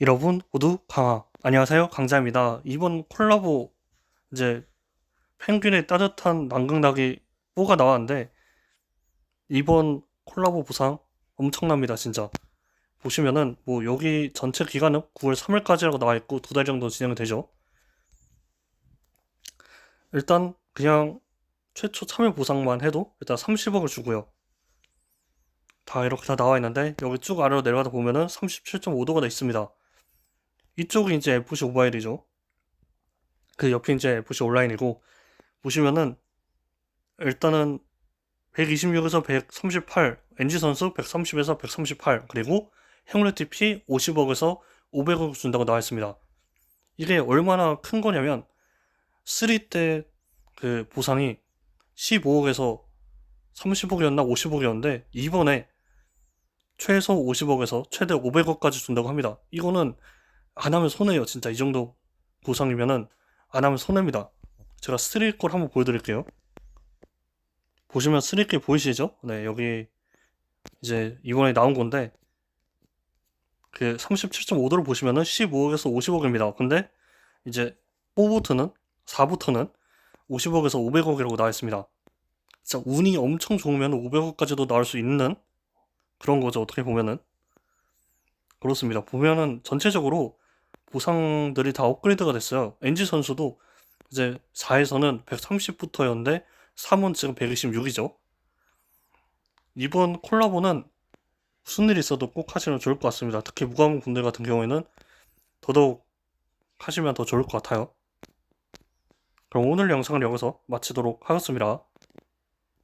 여러분 모두 강화. 안녕하세요. 강자입니다. 이번 콜라보 이제 펭귄의 따뜻한 남극나기 뽀가 나왔는데 이번 콜라보 보상 엄청납니다 진짜. 보시면은 뭐 여기 전체 기간은 9월 3일까지라고 나와 있고 두 달 정도 진행되죠. 일단 그냥 최초 참여 보상만 해도 일단 30억을 주고요. 다 이렇게 다 나와 있는데 여기 쭉 아래로 내려가다 보면은 37.5도가 있습니다 이쪽이 이제 FC 모바일이죠. 그 옆이 이제 FC 온라인이고 보시면은 일단은 126에서 138 NG 선수 130에서 138 그리고 행운의 TP 50억에서 500억 준다고 나와 있습니다. 이게 얼마나 큰 거냐면 3때 그 보상이 15억에서 30억이었나 50억이었는데 이번에 최소 50억에서 최대 500억까지 준다고 합니다. 이거는 안 하면 손해요. 진짜 이 정도 보상이면은 안 하면 손해입니다. 제가 스트릿걸 한번 보여드릴게요. 보시면 스트릿길 보이시죠? 네, 여기 이제 이번에 나온 건데 그 37.5도를 보시면은 15억에서 50억입니다. 근데 이제 4부터는 4부터는 50억에서 500억이라고 나와 있습니다. 진짜 운이 엄청 좋으면 500억까지도 나올 수 있는 그런 거죠. 어떻게 보면은 그렇습니다. 보면은 전체적으로 보상들이 다 업그레이드가 됐어요. NG 선수도 이제 4에서는 130부터였는데 3은 지금 126이죠. 이번 콜라보는 무슨 일 있어도 꼭 하시면 좋을 것 같습니다. 특히 무과금 분들 같은 경우에는 더더욱 하시면 더 좋을 것 같아요. 그럼 오늘 영상을 여기서 마치도록 하겠습니다.